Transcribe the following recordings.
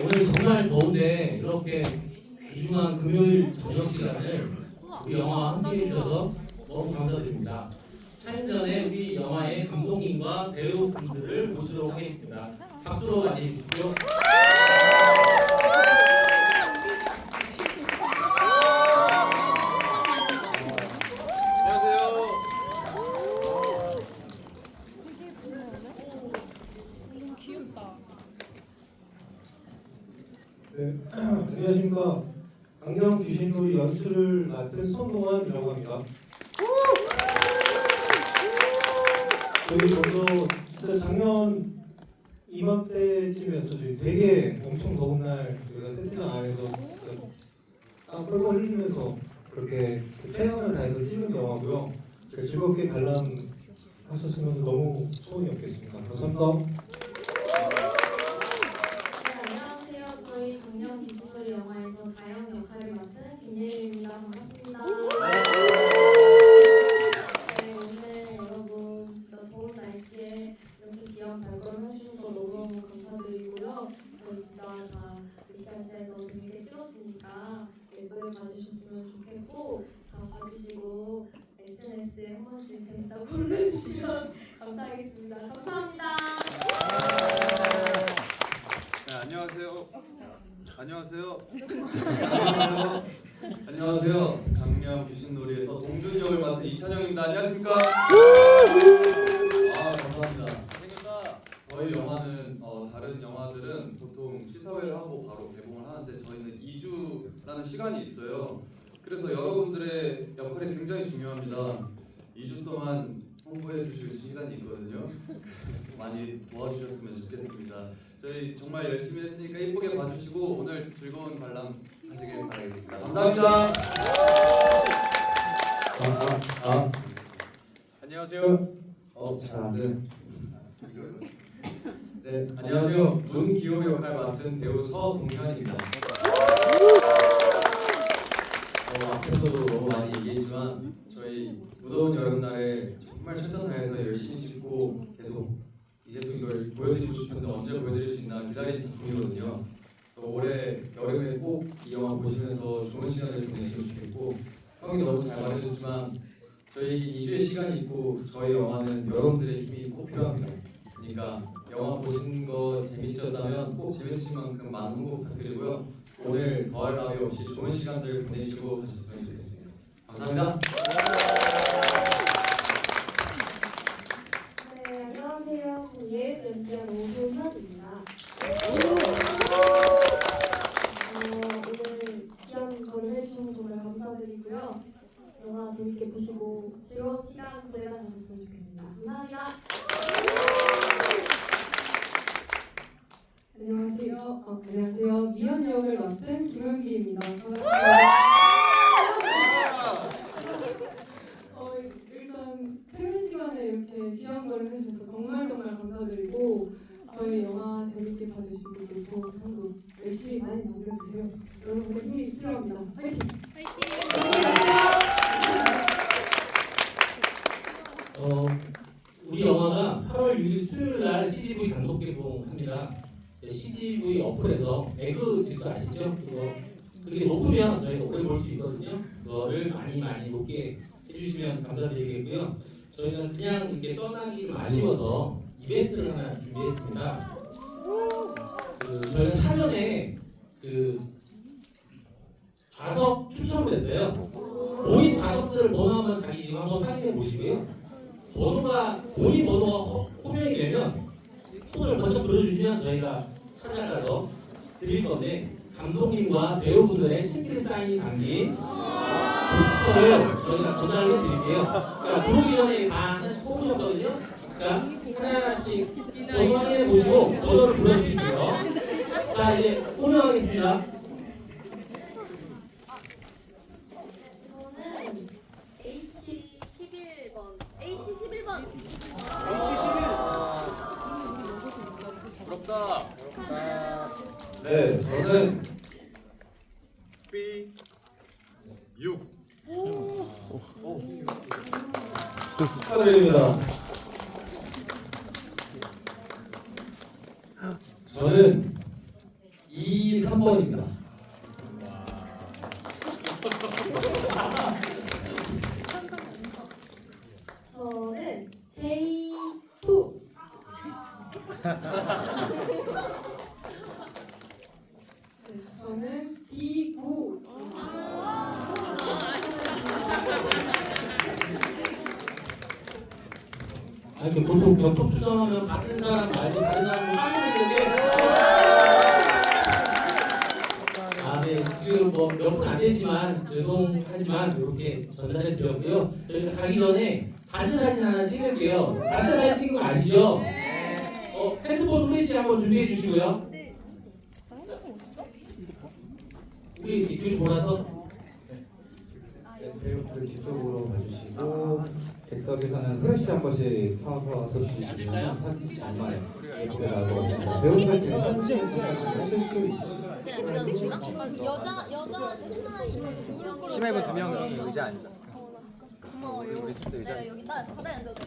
오늘 정말 더운데 이렇게 귀중한 금요일 저녁 시간을 우리 영화와 함께 해주셔서 너무 감사드립니다. 촬영 전에 우리 영화의 감독님과 배우분들을 모시도록 하겠습니다. 박수로 맞이해 주십시오. 안녕하세요. 네, 안녕하십니까. 강경 귀신놀이 연출을 맡은 손동환이라고 합니다. 저희 먼저 진짜 작년 이맘때쯤이었죠. 저희 되게 엄청 더운 날 저희가 세트장 안에서 땀 뻘뻘 흘리면서 그렇게 최선을 다해서 찍은 영화고요. 즐겁게 관람하셨으면 너무 소원이 없겠습니다. 감사합니다. 네, 안녕하세요. 저희 공룡 귀신놀이 영화에서 자연 역할을 맡은 김예림입니다. 반갑습니다. 네, 오늘 여러분 진짜 더운 날씨에 이렇게 귀한 발걸음 해주셔서 너무너무 감사드리고요. 저희 진짜 다 으쌰으쌰해서 재밌게 찍었으니까 예쁘게 봐주셨으면 좋겠고 다 봐주시고 SNS에 한 번씩 재밌다고 올려주시면 감사하겠습니다. 감사합니다. 네, 안녕하세요. 안녕하세요. 안녕하세요. 안녕하세요. 강령 귀신놀이에서 동준 역을 맡은 이찬영입니다. 안녕하십니까? 아 감사합니다. 저희 영화는 영화들은 보통 시사회를 하고 바로 개봉을 하는데 저희는 2주라는 시간이 있어요. 그래서 여러분들의 역할이 굉장히 중요합니다. 2주 동안 홍보해 주실 시간이 있거든요. 많이 도와주셨으면 좋겠습니다. 저희 정말 열심히 했으니까 이쁘게 봐주시고 오늘 즐거운 관람 하시길 바라겠습니다. 감사합니다. 아, 아, 안녕하세요. 어, 잘안 돼. 네, 안녕하세요. 문기호 역할 맡은 배우 서동현입니다. 어, 앞에서도 너무 많이 얘기했지만 저희 무더운 여름날에 정말 최선 다해서 열심히 찍고 계속 계속 이걸 보여드리고 싶은데 언제 보여드릴 수 있나 기다린 작품이거든요. 또 올해 여름에 꼭 이 영화 보시면서 좋은 시간을 보내시면 좋겠고 형이 너무 잘 말해줬지만 저희 2주의 시간이 있고 저희 영화는 여러분들의 힘이 꼭 필요합니다. 그러니까 영화 보신 거 재밌으셨다면 꼭 재밌으신 만큼 많은 홍보 부탁드리고요. 오늘 더할 나위 없이 좋은 시간들 보내시고 가셨으면 좋겠습니다. 감사합니다. 네, 안녕하세요. 예은 연기한 오소현입니다. 어, 오늘 귀한 걸음 해주셔서 정말 감사드리고요. 영화 재밌게 보시고 즐거운 시간 보내다 가셨으면 좋겠습니다. 감사합니다. 안녕하세요. 미연 역을 맡은 김은비입니다. 어, 일단 퇴근 시간에 이렇게 귀한 걸음 해주셔서 정말 정말 감사드리고 저희 영화 재밌게 봐주시고 또 형도 열심히 많이 넘겨주세요. 여러분의 힘이 필요합니다. 화이팅! 어, 우리 영화가 8월 6일 수요일 날 CGV 단독 개봉합니다. 네, CGV 어플에서 에그 지수 아시죠? 그거 그게 높으면 저희가 오래 볼 수 있거든요. 그거를 많이 많이 높게 해주시면 감사드리겠고요. 저희는 그냥 이렇게 떠나기 좀 아쉬워서 이벤트를 하나 준비했습니다. 그 저희는 사전에 그 좌석 추첨을 했어요. 본인 좌석들 번호 한번 자기 지금 한번 확인해 보시고요. 번호가 본인 번호가 허- 호명이 되면 손을 번쩍 들어주시면 저희가 찾아가서 드릴 건데 감독님과 배우분들의 친필 사인이 담긴 포스터를 저희가 전달을 해드릴게요. 그러니까 들어오기 전에 다 하나씩 뽑으셨거든요. 그러니까 하나하나씩 번호 확인해 보시고 번호를 불러드릴게요. 자 이제 호명하겠습니다. 네, 저는 B 6. 축하드립니다. 저는 1, 2, 3번입니다. 저는 J2 저는 D9 아니 그 보통 격투 추첨하면 같은 사람 말고 다른 사람을 빠지는데. 아네. 지금 뭐 몇 분 안 되지만 죄송하지만 이렇게 전달해 드렸고요. 저희가 가기 전에 단체 사진 하나 찍을게요. 단체 사진 찍은 거 아시죠? 어 핸드폰 후레쉬 한번 준비해 주시고요 우리 이렇게 뒤로 몰아서. 네, 배우들 뒤쪽으로 봐주시고 객석에서는 후레쉬 한 번씩 켜서 들어주시면 사진 정말 예쁘게 수 있으시죠? 여자 여자 치마 입은 두 명. 치마 입은 두 명이 의자 앉아. 네 여기 나 바닥에 앉아도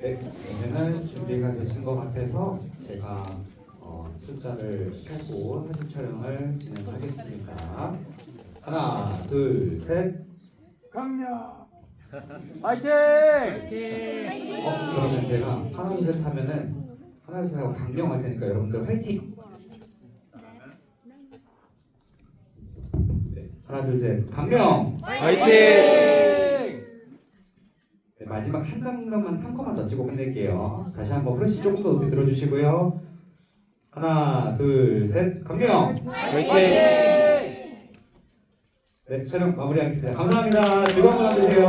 네, 오늘은 준비가 되신 것 같아서 제가 어, 숫자를 세고 사진 촬영을 진행하겠습니다. 하나, 둘, 셋. 강력. 화이팅! 어, 그러면 제가 하나, 둘, 셋 하면은 하나, 둘, 셋 하고 강령할 테니까 여러분들 화이팅! 네, 하나, 둘, 셋. 강령! 화이팅! 네, 마지막 한 장면만 한 컷만 더 찍고 끝낼게요. 다시 한번 프레시 조금 더 높이 들어주시고요. 하나, 둘, 셋. 강령! 화이팅! 네, 촬영 마무리하겠습니다. 감사합니다. 즐거운 밤 되세요.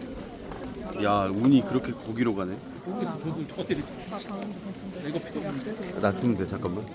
야 운이 그렇게 거기로 가네. 나 주면 돼 잠깐만.